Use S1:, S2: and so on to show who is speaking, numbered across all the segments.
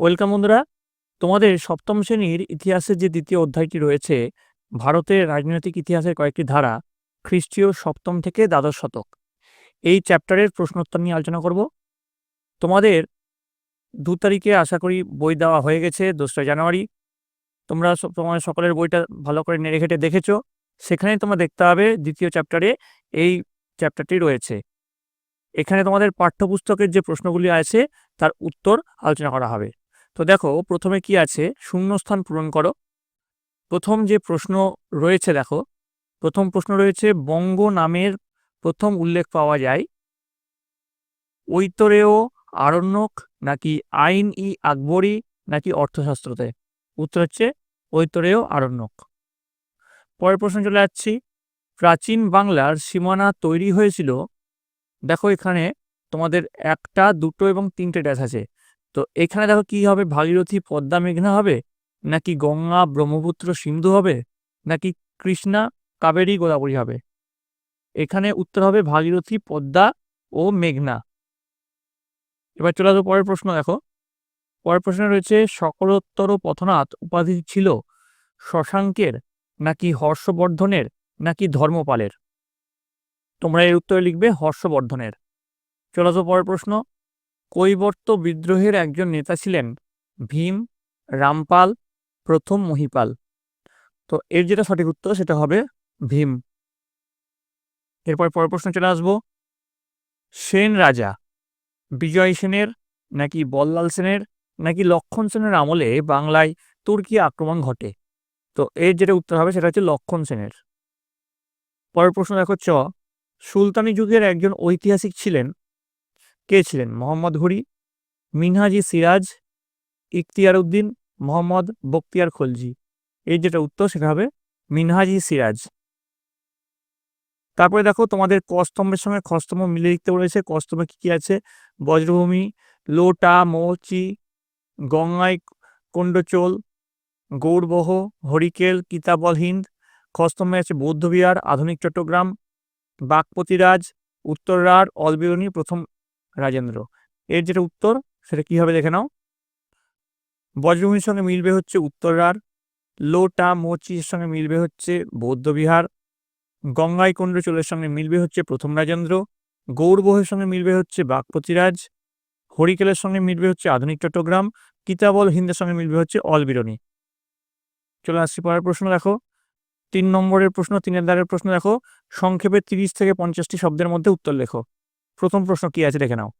S1: Welcome বন্ধুরা। তোমাদের সপ্তম শ্রেণির ইতিহাসের যে দ্বিতীয় অধ্যায়টি রয়েছে, ভারতের রাজনৈতিক ইতিহাসের কয়েকটি ধারা খ্রিস্টীয় সপ্তম থেকে দ্বাদশ শতক। এই চ্যাপ্টারের প্রশ্নোত্তর নিয়ে আলোচনা করব। তোমাদের দু তারিখে আশা করি বই দেওয়া হয়ে গেছে, দোসরা জানুয়ারি। তোমরা তোমাদের সকলের বইটা ভালো করে নেড়ে ঘেটে দেখেছ। সেখানে তোমরা দেখতে হবে দ্বিতীয় চ্যাপ্টারে এই চ্যাপ্টারটি রয়েছে। এখানে তোমাদের পাঠ্যপুস্তকের যে প্রশ্নগুলি আছে, তার উত্তর আলোচনা করা হবে। তো দেখো, প্রথমে কি আছে? শূন্যস্থান পূরণ করো। প্রথম যে প্রশ্ন রয়েছে দেখো, প্রথম প্রশ্ন রয়েছে বঙ্গ নামের প্রথম উল্লেখ পাওয়া যায়। ঐতরেয় আরণ্যক নাকি আইন ই আকবরী নাকি অর্থশাস্ত্রতে? উত্তর হচ্ছে ঐতরেয় আরণ্যক। পরের প্রশ্ন চলে যাচ্ছি। প্রাচীন বাংলার সীমানা তৈরি হয়েছিল। দেখো এখানে তোমাদের একটা, দুটো এবং তিনটে ড্যাশ আছে। তো এখানে দেখো কি হবে? ভাগীরথী পদ্মা মেঘনা হবে? নাকি গঙ্গা ব্রহ্মপুত্র সিন্ধু হবে? নাকি কৃষ্ণা কাবেরী গোদাবরী হবে? এখানে উত্তর হবে ভাগীরথী পদ্মা ও মেঘনা। এবার চলে আসব পরের প্রশ্ন দেখো। পরের প্রশ্নে রয়েছে, সকলোত্তর পথনাথ উপাধি ছিল শশাঙ্কের, নাকি হর্ষবর্ধনের, নাকি ধর্মপালের? তোমরা এর উত্তরে লিখবে হর্ষবর্ধনের। চলে আসব পরের প্রশ্ন। কৈবর্ত বিদ্রোহের একজন নেতা ছিলেন ভীম রামপাল প্রথম মহিপাল। তো এর যেটা সঠিক উত্তর সেটা হবে ভীম। এরপর পরের প্রশ্ন চলে আসব। সেন রাজা, বিজয় সেনের নাকি বল্লাল সেনের নাকি লক্ষণ সেনের আমলে বাংলায় তুর্কি আক্রমণ ঘটে? তো এর যেটা উত্তর হবে সেটা হচ্ছে লক্ষণ সেনের। পরের প্রশ্ন দেখো চ, সুলতানি যুগের একজন ঐতিহাসিক ছিলেন কে ছিলেন? মোহাম্মদ ঘুরি মিনহাজি সিরাজ, ইখতিয়ার উদ্দিন, মোহাম্মদ বক্তিয়ার খলজি। এর যেটা উত্তর, সেটা হবে মিনহাজি সিরাজ। তারপরে দেখো, তোমাদের কস্তম্ভের সঙ্গে খস্তম্ভ মিলে লিখতে বলেছে। কস্তম্ভে কি কি আছে? বজ্রভূমি, লোটা, মৌচি গঙ্গাই কুণ্ডচোল গৌরবহ, হরিকেল, কিতাবল হিন্দ। খস্তম্ভে আছে বৌদ্ধবিহার, আধুনিক চট্টগ্রাম, বাগপতিরাজ উত্তররার অলবিরণী, প্রথম রাজেন্দ্র। এর যেটা উত্তর, সেটা কি হবে দেখে নাও। বজ্রভূমির সঙ্গে মিলবে হচ্ছে উত্তররার লোটা মোচির সঙ্গে মিলবে হচ্ছে বৌদ্ধবিহার গঙ্গাই চোলের সঙ্গে মিলবে হচ্ছে প্রথম রাজেন্দ্র। গৌরবহের সঙ্গে মিলবে হচ্ছে বাগপতিরাজ হরিকেলের সঙ্গে মিলবে হচ্ছে আধুনিক চট্টগ্রাম। কিতাবল হিন্দের সঙ্গে মিলবে হচ্ছে অলবিরণী। চলে আসছি পরের প্রশ্ন, দেখো। তিন নম্বরের প্রশ্ন, তিনের দ্বারের প্রশ্ন, দেখো। সংক্ষেপে তিরিশ থেকে পঞ্চাশটি শব্দের মধ্যে উত্তর লেখো। প্রথম প্রশ্ন কি আছে দেখে নাও।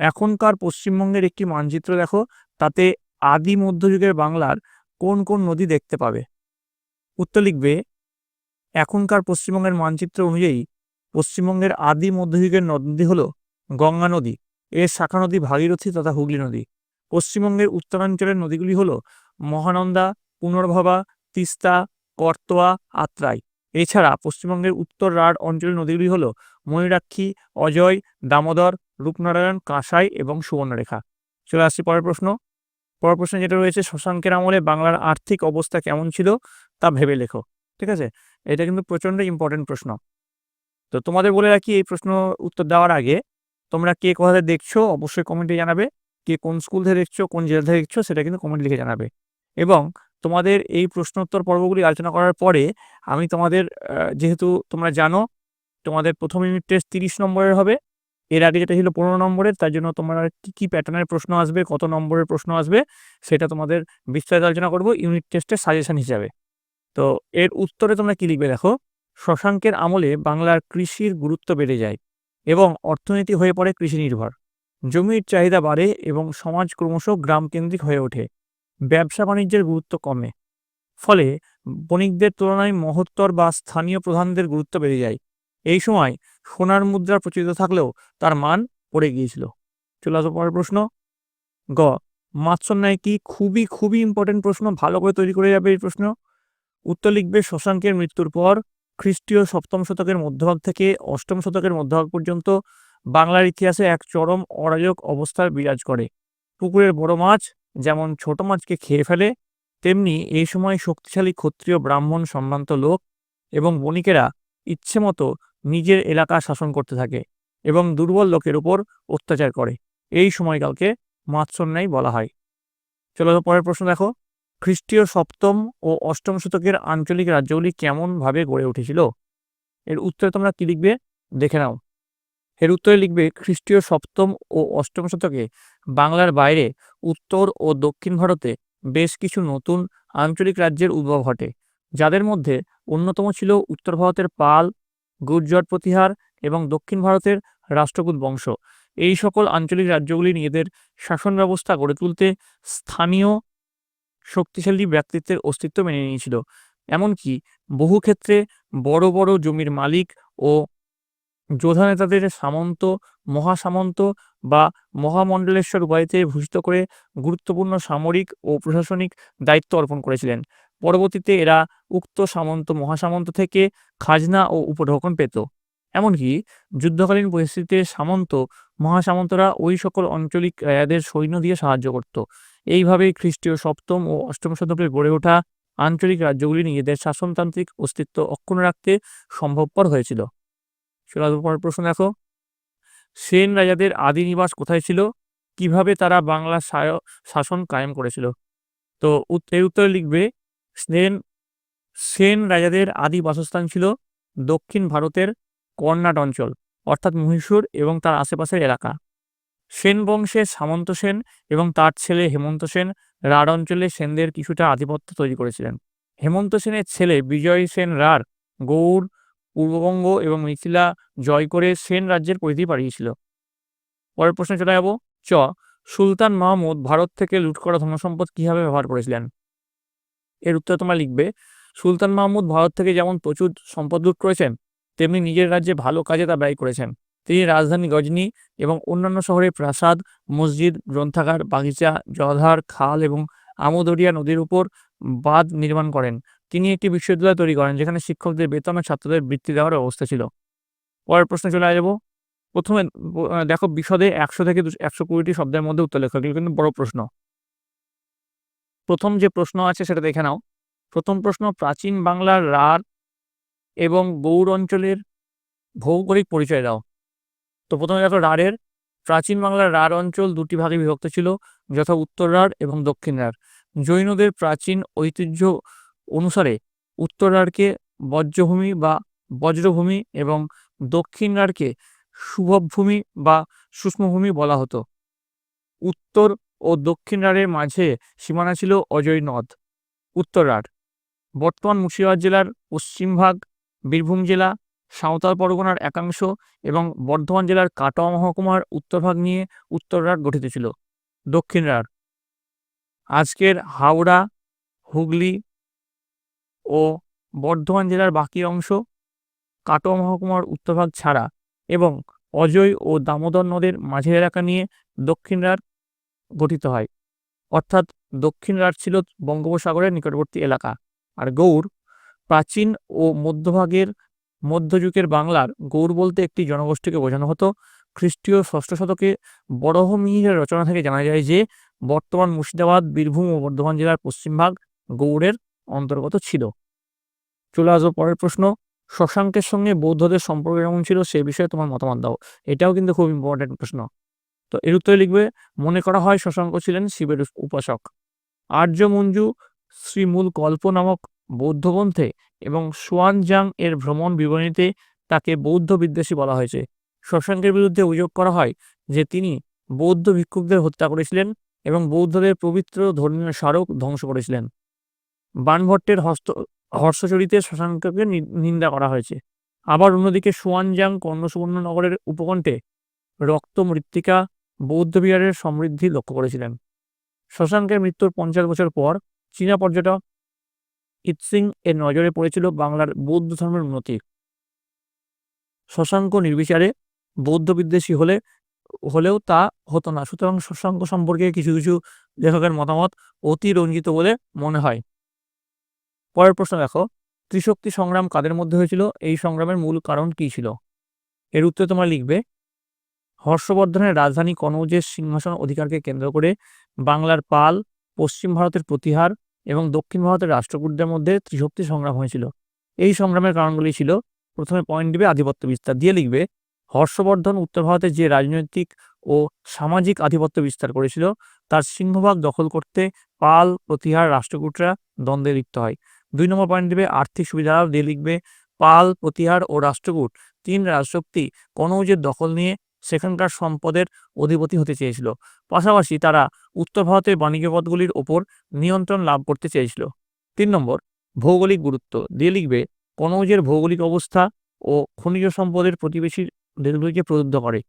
S1: এখনকার পশ্চিমবঙ্গের একটি মানচিত্র দেখো, তাতে আদি মধ্যযুগের বাংলার কোন কোন নদী দেখতে পাবে? উত্তর লিখবে, এখনকার পশ্চিমবঙ্গের মানচিত্র অনুযায়ী পশ্চিমবঙ্গের আদি মধ্যযুগের নদী হল গঙ্গা নদী। এর শাখা নদী ভাগীরথী তথা হুগলি নদী। পশ্চিমবঙ্গের উত্তরাঞ্চলের নদীগুলি হল মহানন্দা, পুনর্ভবা, তিস্তা, করতোয়া, আত্রাই। এছাড়া পশ্চিমবঙ্গের উত্তর রাঢ় অঞ্চলের নদীগুলি হল ময়ূরাক্ষী, অজয়, দামোদর, রূপনারায়ণ, কাঁসাই এবং সুবর্ণরেখা। চলে আসছি পরের প্রশ্ন। পরের প্রশ্ন যেটা রয়েছে, শশাঙ্কের আমলে বাংলার আর্থিক অবস্থা কেমন ছিল তা ভেবে লেখো, ঠিক আছে? এটা কিন্তু প্রচণ্ড ইম্পর্টেন্ট প্রশ্ন। তো তোমাদের বলে রাখি, এই প্রশ্ন উত্তর দেওয়ার আগে তোমরা কে কোথা থেকে দেখছ অবশ্যই কমেন্টে জানাবে, কে কোন স্কুল থেকে দেখছ, কোন জেলা থেকে দেখছ সেটা কিন্তু কমেন্ট লিখে জানাবে। এবং তোমাদের এই প্রশ্নোত্তর পর্বগুলি আলোচনা করার পরে আমি তোমাদের যেহেতু তোমরা জানো, তোমাদের প্রথম ইউনিট টেস্ট তিরিশ নম্বরের হবে। এর আগে যেটা ছিল পনেরো নম্বরের, তার জন্য তোমরা কি কি প্যাটার্নের প্রশ্ন আসবে, কত নম্বরের প্রশ্ন আসবে, সেটা তোমাদের বিস্তারিত আলোচনা করব ইউনিট টেস্টের সাজেশন হিসাবে। তো এর উত্তরে তোমরা কি লিখবে দেখো? শশাঙ্কের আমলে বাংলার কৃষির গুরুত্ব বেড়ে যায় এবং অর্থনীতি হয়ে পড়ে কৃষি নির্ভর। জমির চাহিদা বাড়ে এবং সমাজ ক্রমশ গ্রামকেন্দ্রিক হয়ে ওঠে। ব্যবসা বাণিজ্যের গুরুত্ব কমে। ফলে বণিকদের তুলনায় মহত্তর বা স্থানীয় প্রধানদের গুরুত্ব বেড়ে যায়। এই সময় সোনার মুদ্রা প্রচলিত থাকলেও তার মান পড়ে গিয়েছিল। চলে আসো পরের প্রশ্ন। গ মাৎসন্যায় কি খুবই খুবই ইম্পর্টেন্ট প্রশ্ন, ভালো করে তৈরি করে যাবে এই প্রশ্ন। উত্তর লিখবে, শশাঙ্কের মৃত্যুর পর খ্রিস্টীয় সপ্তম শতকের মধ্যভাগ থেকে অষ্টম শতকের মধ্যভাগ পর্যন্ত বাংলার ইতিহাসে এক চরম অরাজক অবস্থার বিরাজ করে। পুকুরের বড় মাছ যেমন ছোট মাছকে খেয়ে ফেলে, তেমনি এই সময় শক্তিশালী ক্ষত্রিয় ব্রাহ্মণ সম্ভ্রান্ত লোক এবং বণিকেরা ইচ্ছেমতো নিজের এলাকা শাসন করতে থাকে এবং দুর্বল লোকের উপর অত্যাচার করে। এই সময়কালকে মাৎসন্যায় বলা হয়। চলো পরের প্রশ্ন দেখো। খ্রিস্টীয় সপ্তম ও অষ্টম শতকের আঞ্চলিক রাজ্যগুলি কেমনভাবে গড়ে উঠেছিল? এর উত্তরে তোমরা কি লিখবে? দেখে নাও। এর উত্তরে লিখবে, খ্রিস্টীয় সপ্তম ও অষ্টম শতকে বাংলার বাইরে, উত্তর ও দক্ষিণ ভারতে বেশ কিছু নতুন আঞ্চলিক রাজ্যের উদ্ভব ঘটে, যাদের মধ্যে অন্যতম ছিল উত্তর ভারতের পাল গুর্জর প্রতিহার এবং দক্ষিণ ভারতের রাষ্ট্রকূট বংশ। এই সকল আঞ্চলিক রাজ্যগুলি নিজেদের শাসন ব্যবস্থা গড়ে তুলতে স্থানীয় শক্তিশালী ব্যক্তিত্বের অস্তিত্ব মেনে নিয়েছিল। এমনকি বহু ক্ষেত্রে বড় বড় জমির মালিক ও যোধা নেতাদের সামন্ত, মহাসামন্ত বা মহামণ্ডলেশ্বর উপাধিতে ভূষিত করে গুরুত্বপূর্ণ সামরিক ও প্রশাসনিক দায়িত্ব অর্পণ করেছিলেন। পরবর্তীতে এরা উক্ত সামন্ত, মহাসামন্ত থেকে খাজনা ও উপঢৌকন পেত। এমনকি যুদ্ধকালীন পরিস্থিতিতে সামন্ত, মহাসামন্তরা ওই সকল আঞ্চলিক রাজাদের সৈন্য দিয়ে সাহায্য করত। এইভাবে খ্রিস্টীয় সপ্তম ও অষ্টম শতকে গড়ে ওঠা আঞ্চলিক রাজ্যগুলি নিজেদের শাসনতান্ত্রিক অস্তিত্ব অক্ষুণ্ণ রাখতে সম্ভবপর হয়েছিল। চলো প্রশ্ন দেখো। সেন রাজাদের আদি নিবাস কোথায় ছিল? কীভাবে তারা বাংলা শাসন কায়েম করেছিল? তো এর উত্তরে লিখবে, সেন সেন রাজাদের আদি বাসস্থান ছিল দক্ষিণ ভারতের কর্ণাট অঞ্চল, অর্থাৎ মহীশূর এবং তার আশেপাশের এলাকা। সেন বংশে সামন্ত সেন এবং তার ছেলে হেমন্ত সেন রাঢ় অঞ্চলে সেনদের কিছুটা আধিপত্য তৈরি করেছিলেন। হেমন্ত সেনের ছেলে বিজয় সেন রাঢ় গৌড় পূর্ববঙ্গ এবং মিথিলা জয় করে সেন রাজ্যের পরিধি বাড়িয়েছিল পরের প্রশ্নে চলে যাব। চ, সুলতান মাহমুদ ভারত থেকে লুট করা ধনসম্পদ কীভাবে ব্যবহার করেছিলেন? এর উত্তরে তোমরা লিখবে, সুলতান মাহমুদ ভারত থেকে যেমন প্রচুর সম্পদ লুট করেছেন, তেমনি নিজের রাজ্যে ভালো কাজে তা ব্যয় করেছেন। তিনি রাজধানী গজনি এবং অন্যান্য শহরে প্রাসাদ, মসজিদ, গ্রন্থাগার, বাগিচা, জলাধার, খাল এবং আমদরিয়া নদীর উপর বাঁধ নির্মাণ করেন। তিনি একটি বিশ্ববিদ্যালয় তৈরি করেন, যেখানে শিক্ষকদের বেতন ছাত্রদের বৃত্তি দেওয়ার ব্যবস্থা ছিল। পরের প্রশ্নে চলে যাব প্রথমে দেখো বিশদে একশো থেকে একশো কুড়িটি শব্দের মধ্যে উত্তর লেখা কিন্তু বড় প্রশ্ন। প্রথম যে প্রশ্ন আছে সেটা দেখে নাও। প্রথম প্রশ্ন, প্রাচীন বাংলার রার এবং গৌড় অঞ্চলের ভৌগোলিক পরিচয় দাও। তো প্রথমে দেখো রাঢ়ের প্রাচীন বাংলার রাঢ় অঞ্চল দুটি ভাগে বিভক্ত ছিল, যথা উত্তর রাঢ় এবং দক্ষিণ রাঢ় জৈনদের প্রাচীন ঐতিহ্য অনুসারে উত্তর রাঢ়কে বজ্রভূমি বা বজ্রভূমি এবং দক্ষিণ রাঢ়কে শুভভূমি বা সূক্ষ্মভূমি বলা হতো। উত্তর ও দক্ষিণ রাঢ়ের মাঝে সীমানা ছিল অজয় নদ উত্তর রাঢ় বর্তমান মুর্শিদাবাদ জেলার পশ্চিমভাগ বীরভূম জেলা, সাঁওতাল পরগনার একাংশ এবং বর্ধমান জেলার কাটোয়া মহকুমার উত্তরভাগ নিয়ে উত্তর রাঢ় গঠিত ছিল। দক্ষিণ রাঢ় আজকের হাওড়া, হুগলি ও বর্ধমান জেলার বাকি অংশ কাটোয়া মহকুমার উত্তরভাগ ছাড়া এবং অজয় ও দামোদর নদের মাঝের এলাকা নিয়ে দক্ষিণ রাঢ় গঠিত হয়। অর্থাৎ দক্ষিণ রাঢ় ছিল বঙ্গোপসাগরের নিকটবর্তী এলাকা। আর গৌড় প্রাচীন ও মধ্যভাগের মধ্যযুগের বাংলার গৌড় বলতে একটি জনগোষ্ঠীকে বোঝানো হতো। খ্রিস্টীয় ষষ্ঠ শতকে বরহমিহিরের রচনা থেকে জানা যায় যে বর্তমান মুর্শিদাবাদ, বীরভূম ও বর্ধমান জেলার পশ্চিমভাগ গৌড়ের অন্তর্গত ছিল। চলে আসব। পরের প্রশ্ন, শশাঙ্কের সঙ্গে বৌদ্ধদের সম্পর্ক কেমন ছিল সে বিষয়ে তোমার মতামত দাও। এটাও কিন্তু খুব ইম্পর্টেন্ট প্রশ্ন। তো এর উত্তরে লিখবে, মনে করা হয় শশাঙ্ক ছিলেন শিবের উপাসক। আর্য মঞ্জু, শ্রীমূল কল্প নামক বৌদ্ধ গ্রন্থে এবং সোয়ানজাং এর ভ্রমণ বিবরণীতে তাকে বৌদ্ধ বিদ্বেষী বলা হয়েছে। শশাঙ্কের বিরুদ্ধে অভিযোগ করা হয় যে তিনি বৌদ্ধ ভিক্ষুকদের হত্যা করেছিলেন এবং বৌদ্ধদের পবিত্র ধর্মীয় স্মারক ধ্বংস করেছিলেন। বানভট্টের হস্ত হর্ষচরিতে শশাঙ্ককে নিন্দা করা হয়েছে। আবার অন্যদিকে সুয়ানজাং কর্ণসুবর্ণনগরের উপকণ্ঠে রক্ত মৃত্তিকা বৌদ্ধবিহারের সমৃদ্ধি লক্ষ্য করেছিলেন। শশাঙ্কের মৃত্যুর পঞ্চাশ বছর পর চীনা পর্যটক ইৎসিং এর নজরে পড়েছিল বাংলার বৌদ্ধ ধর্মের উন্নতি। শশাঙ্ক নির্বিচারে বৌদ্ধ বিদ্বেষী হলে, হলেও তা হতো না। সুতরাং শশাঙ্ক সম্পর্কে কিছু কিছু লেখকের মতামত অতি রঞ্জিত বলে মনে হয়। পরের প্রশ্ন দেখো, ত্রিশক্তি সংগ্রাম কাদের মধ্যে হয়েছিল? এই সংগ্রামের মূল কারণ কী ছিল? এর উত্তরে তোমরা লিখবে, হর্ষবর্ধনের রাজধানী কনৌজের সিংহাসন অধিকারকে কেন্দ্র করে বাংলার পাল, পশ্চিম ভারতের প্রতিহার এবং দক্ষিণ ভারতের রাষ্ট্রকূটদের মধ্যে ত্রিশক্তি সংগ্রাম হয়েছিল। এই সংগ্রামের কারণগুলি ছিল, প্রথমে পয়েন্ট দিবে আধিপত্য বিস্তার, দিয়ে লিখবে, হর্ষবর্ধন উত্তর ভারতের যে রাজনৈতিক ও সামাজিক আধিপত্য বিস্তার করেছিল, তার সিংহভাগ দখল করতে পাল, প্রতিহার, রাষ্ট্রকূটরা দ্বন্দ্বে লিপ্ত হয়। দুই নম্বর পয়েন্ট দেবে, আর্থিক সুবিধা দিয়ে লিখবে, পাল, প্রতিহার ও রাষ্ট্রকূট। তিন, রাজশক্তি, কনৌজের দখল নিয়ে সেখানকার সম্পদের অধিপতি হতে চেয়েছিল। পাশাপাশি তারা উত্তর ভারতের বাণিজ্য পথগুলির ওপর নিয়ন্ত্রণ লাভ করতে চেয়েছিল। তিন নম্বর, ভৌগোলিক গুরুত্ব দিয়ে লিখবে, কনৌজের ভৌগোলিক অবস্থা ও খনিজ সম্পদের প্রতিবেশী দেশগুলিকে প্রলুব্ধ করে।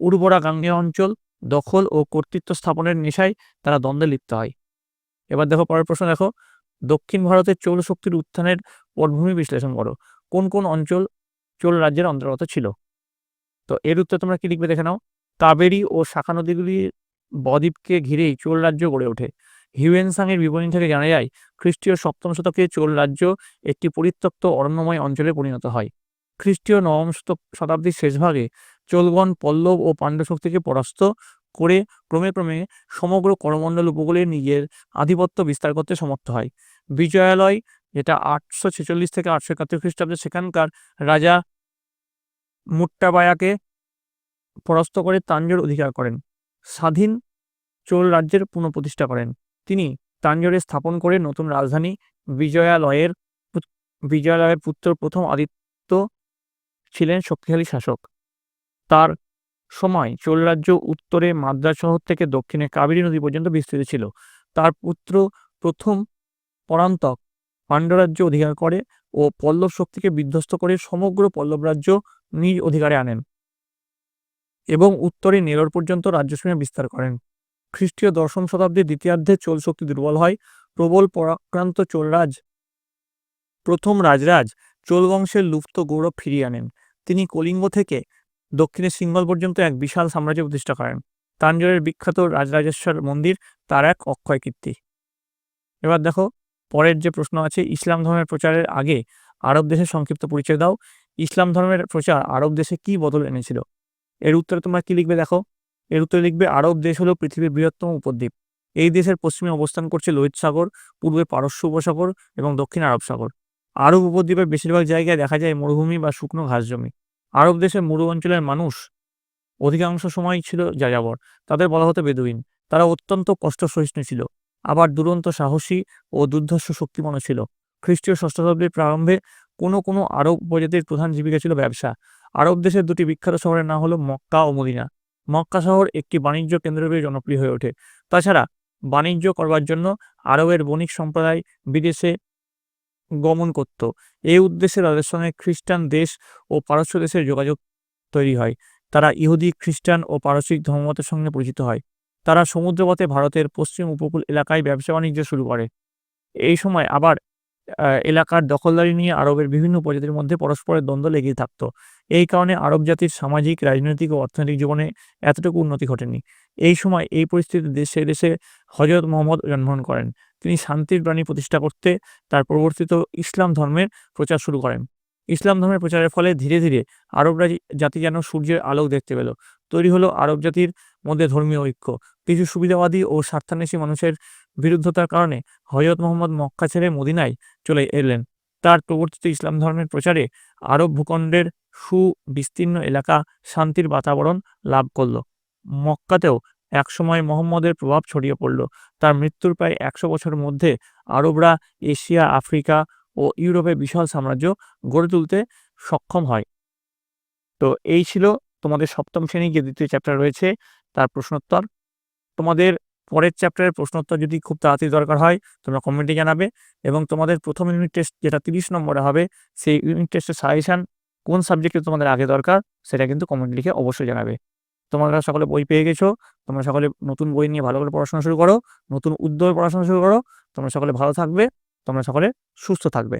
S1: উর্বরা গাঙ্গেয় অঞ্চল, দখল ও কর্তৃত্ব স্থাপনের নেশায় তারা দ্বন্দ্বে লিপ্ত হয়। এবার দেখো, পরের প্রশ্ন দেখো। দক্ষিণ ভারতের চৌল শক্তির উত্থানের পটভূমি বিশ্লেষণ করো। কোন কোন অঞ্চল চোল রাজ্যের অন্তর্গত ছিল? তো এর উত্তর তোমরা কি লিখবে দেখে নাও। কাবেরী ও শাখা নদীগুলির বদ্বীপকে ঘিরেই চোল রাজ্য গড়ে ওঠে। হিউয়েনসাংয়ের বিবরণী থেকে জানা যায়, খ্রিস্টীয় সপ্তম শতকে চোল রাজ্য একটি পরিত্যক্ত অরণ্যময় অঞ্চলে পরিণত হয়। খ্রিস্টীয় নবম শতক শতাব্দীর শেষভাগে চোলগণ পল্লব ও পাণ্ড্য শক্তিকে পরাস্ত করে ক্রমে ক্রমে সমগ্র করমণ্ডল উপকূলে নিজের আধিপত্য বিস্তার করতে সমর্থ হয়। বিজয়ালয়, যেটা আটশো ছেচল্লিশ থেকে আটশো একাত্তর খ্রিস্টাব্দে সেখানকার রাজা মুট্টাবায়াকে পরাস্ত করে তাঞ্জোর অধিকার করেন। স্বাধীন চোল রাজ্যের পুনঃপ্রতিষ্ঠা করেন। তিনি তাঞ্জোরে স্থাপন করে নতুন রাজধানী বিজয়ালয়ের বিজয়ালয়ের পুত্র প্রথম আদিত্য ছিলেন শক্তিশালী শাসক। তার সময় চোল রাজ্য উত্তরে মাদ্রাজ শহর থেকে দক্ষিণে কাবেরী নদী পর্যন্ত বিস্তৃত ছিল। তার পুত্র প্রথম পরান্তক পাণ্ড্যরাজ্য অধিকার করে ও পল্লব শক্তিকে বিধ্বস্ত করে সমগ্র পল্লব রাজ্য নিজ অধিকারে আনেন এবং উত্তরে নেরর পর্যন্ত রাজ্যসীমা বিস্তার করেন। খ্রিস্টীয় দশম শতাব্দীর দ্বিতীয়ার্ধে চোল শক্তি দুর্বল হয়। প্রবল পরাক্রান্ত চোলরাজ প্রথম রাজরাজ চোল বংশের লুপ্ত গৌরব ফিরিয়ে আনেন। তিনি কলিঙ্গ থেকে দক্ষিণে সিঙ্গল পর্যন্ত এক বিশাল সাম্রাজ্য প্রতিষ্ঠা করেন। তাঞ্জোরের বিখ্যাত রাজরাজেশ্বর মন্দির, তার এক অক্ষয় কীর্তি এবার দেখো, পরের যে প্রশ্ন আছে, ইসলাম ধর্মের প্রচারের আগে আরব দেশের সংক্ষিপ্ত পরিচয় দাও। ইসলাম ধর্মের প্রচার আরব দেশে কি বদল এনেছিল? এর উত্তরে তোমরা কি লিখবে দেখো? এর উত্তরে লিখবে, আরব দেশ হলো পৃথিবীর বৃহত্তম উপদ্বীপ। এই দেশের পশ্চিমে অবস্থান করছে লোহিত সাগর, পূর্বে পারস্য উপসাগর এবং দক্ষিণ আরব সাগর। আরব উপদ্বীপের বেশিরভাগ জায়গায় দেখা যায় মরুভূমি বা শুকনো ঘাস জমি। আরব দেশের মরু অঞ্চলের মানুষ অধিকাংশ সময় ছিল যাযাবর। তাদের বলা হতো বেদুইন। তারা অত্যন্ত কষ্ট সহিষ্ণু ছিল। আবার দুরন্ত সাহসী ও দুর্ধর্ষ শক্তিমানও ছিল। খ্রিস্টীয় ষষ্ঠ শতাব্দীর প্রারম্ভে কোনো কোনো আরব উপজাতির প্রধান জীবিকা ছিল ব্যবসা। আরব দেশের দুটি বিখ্যাত শহরের নাম হলো মক্কা ও মদিনা। মক্কা শহর একটি বাণিজ্য কেন্দ্র হিসেবে জনপ্রিয় হয়ে ওঠে। তাছাড়া বাণিজ্য করবার জন্য আরবের বণিক সম্প্রদায় বিদেশে গমন করত। এই উদ্দেশ্যে তাদের সঙ্গে খ্রিস্টান দেশ ও পারস্য দেশের যোগাযোগ তৈরি হয়। তারা ইহুদি, খ্রিস্টান ও পারসিক ধর্মমতের সঙ্গে পরিচিত হয়। তারা সমুদ্রপথে ভারতের পশ্চিম উপকূল এলাকায় ব্যবসা বাণিজ্য শুরু করে। এই সময় আবার এলাকার দখলদারি নিয়ে আরবের বিভিন্ন প্রজাতির মধ্যে পরস্পরের দ্বন্দ্ব লেগেই থাকতো। এই কারণে আরব জাতির সামাজিক, রাজনৈতিক ও অর্থনৈতিক জীবনে এতটুকু উন্নতি ঘটেনি। এই সময় এই পরিস্থিতিতে দেশে দেশে হজরত মোহাম্মদ জন্মগ্রহণ করেন। তিনি শান্তির বাণী প্রতিষ্ঠা করতে তার প্রবর্তিত ইসলাম ধর্মের প্রচার শুরু করেন। ইসলাম ধর্মের প্রচারের ফলে ধীরে ধীরে আরবরা জাতি যেন সূর্যের আলোক দেখতে পেল। তৈরি হলো আরব জাতির মধ্যে ধর্মীয় ঐক্য। কিছু সুবিধাবাদী ও স্বার্থান্বেষী মানুষের বিরুদ্ধতার কারণে হজরত মোহাম্মদ মক্কা ছেড়ে মদিনায় চলে এলেন। তার প্রবর্তিত ইসলাম ধর্মের প্রচারে আরব ভূখণ্ডের সুবিস্তীর্ণ এলাকা শান্তির বাতাবরণ লাভ করল। মক্কাতেও একসময় মোহাম্মদের প্রভাব ছড়িয়ে পড়ল। তার মৃত্যুর প্রায় একশো বছরের মধ্যে আরবরা এশিয়া, আফ্রিকা ও ইউরোপে বিশাল সাম্রাজ্য গড়ে তুলতে সক্ষম হয়। তো এই ছিল তোমাদের সপ্তম শ্রেণির যে দ্বিতীয় চ্যাপ্টার রয়েছে। তার প্রশ্নোত্তর। তোমাদের পরের চ্যাপ্টারের প্রশ্নোত্তর যদি খুব তাড়াতাড়ি দরকার হয়, তোমরা কমেন্টে জানাবে এবং তোমাদের প্রথম ইউনিট টেস্ট যেটা তিরিশ নম্বরে হবে, সেই ইউনিট টেস্টের সাজেশান কোন সাবজেক্টে তোমাদের আগে দরকার, সেটা কিন্তু কমেন্ট লিখে অবশ্যই জানাবে। তোমরা সকলে বই পেয়ে গেছো, তোমরা সকলে নতুন বই নিয়ে ভালো করে পড়াশোনা শুরু করো, নতুন উদ্যোগে পড়াশোনা শুরু করো, তোমরা সকলে ভালো থাকবে, তোমরা সকলে সুস্থ থাকবে।